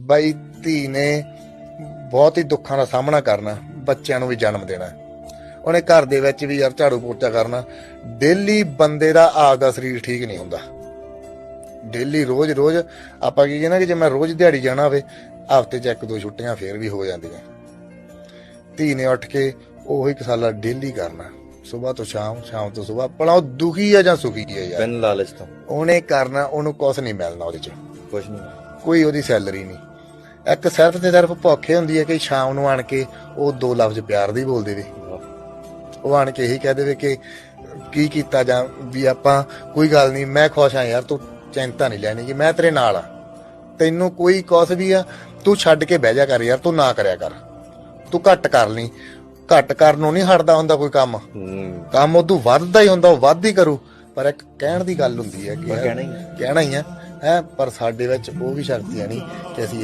ਬਾਈ ਧੀ ਨੇ ਬਹੁਤ ਹੀ ਦੁੱਖਾਂ ਦਾ ਸਾਹਮਣਾ ਕਰਨਾ ਬੱਚਿਆਂ ਨੂੰ ਵੀ ਜਨਮ ਦੇਣਾ। ਉਹਨੇ ਘਰ ਦੇ ਵਿੱਚ ਵੀ ਯਾਰ ਝਾੜੂ ਪੋਚਾ ਕਰਨਾ। ਡੇਲੀ ਬੰਦੇ ਦਾ ਆਪਦਾ ਸਰੀਰ ਠੀਕ ਨਹੀਂ ਹੁੰਦਾ। ਡੇਲੀ ਰੋਜ਼ ਰੋਜ਼ ਆਪਾਂ ਕੀ ਕਹਿੰਦੇ ਕਿ ਜੇ ਮੈਂ ਰੋਜ਼ ਦਿਹਾੜੀ ਜਾਣਾ ਹੋਵੇ ਹਫ਼ਤੇ 'ਚ ਇੱਕ ਦੋ ਛੁੱਟੀਆਂ ਫੇਰ ਵੀ ਹੋ ਜਾਂਦੀਆਂ। ਧੀ ਨੇ ਉੱਠ ਕੇ ਉਹੀ ਕਸਾਲਾ ਡੇਲੀ ਕਰਨਾ। ਸਵੇਰ ਤੋਂ ਸ਼ਾਮ ਸ਼ਾਮ ਤੋਂ ਸਵੇਰ ਭਲਾ ਉਹ ਦੁਖੀ ਆ ਜਾਂ ਸੁਖੀ ਆ ਯਾਰ? ਬਿਨ ਲਾਲਚ ਤੋਂ। ਉਹਨੇ ਕਰਨਾ ਉਹਨੂੰ ਕੁਝ ਨਹੀਂ ਮਿਲਣਾ ਉਹਦੇ 'ਚ। ਕੁਛ ਨਹੀਂ ਕੋਈ ਉਹਦੀ ਸੈਲਰੀ ਨਹੀਂ। ਇੱਕ ਸਿਰਫ ਤੇ ਸਿਰਫ ਭੁੱਖੇ ਹੁੰਦੀ ਹੈ ਕਿ ਸ਼ਾਮ ਨੂੰ ਆਣ ਕੇ ਉਹ ਦੋ ਲਫ਼ਜ਼ ਪਿਆਰ ਦੀ ਬੋਲ ਦੇਵੇ ਉਹ ਆਣ ਕੇ ਇਹੀ ਕਹਿ ਦੇਵੇ ਕਿ ਕੀ ਕੀਤਾ ਜਾਂ ਵੀ ਆਪਾਂ ਕੋਈ ਗੱਲ ਨਹੀਂ ਮੈਂ ਖੁਸ਼ ਹਾਂ ਯਾਰ ਤੂੰ ਚਿੰਤਾ ਨਹੀਂ ਲੈਣੀ ਕਿ ਮੈਂ ਤੇਰੇ ਨਾਲ ਆ ਤੈਨੂੰ ਕੋਈ ਕੁਛ ਵੀ ਆ ਤੂੰ ਛੱਡ ਕੇ ਬਹਿ ਜਾ ਕਰ ਯਾਰ ਤੂੰ ਨਾ ਕਰਿਆ ਕਰ। ਤੂੰ ਘੱਟ ਕਰ ਲਈ। ਘੱਟ ਕਰਨ ਨੂੰ ਨਹੀਂ ਹਟਦਾ ਹੁੰਦਾ ਕੋਈ ਕੰਮ। ਕੰਮ ਉਦੋਂ ਵੱਧਦਾ ਹੀ ਹੁੰਦਾ ਉਹ ਵੱਧ ਹੀ ਕਰੂ। ਪਰ ਇੱਕ ਕਹਿਣ ਦੀ ਗੱਲ ਹੁੰਦੀ ਹੈ ਕਿ ਕਹਿਣਾ ਹੀ ਹੈ। ਕਹਿਣਾ ਹੀ ਆ ਹੈ ਪਰ ਸਾਡੇ ਵਿੱਚ ਉਹ ਵੀ ਸ਼ਕਤੀਆਂ ਨਹੀਂ ਕਿ ਅਸੀਂ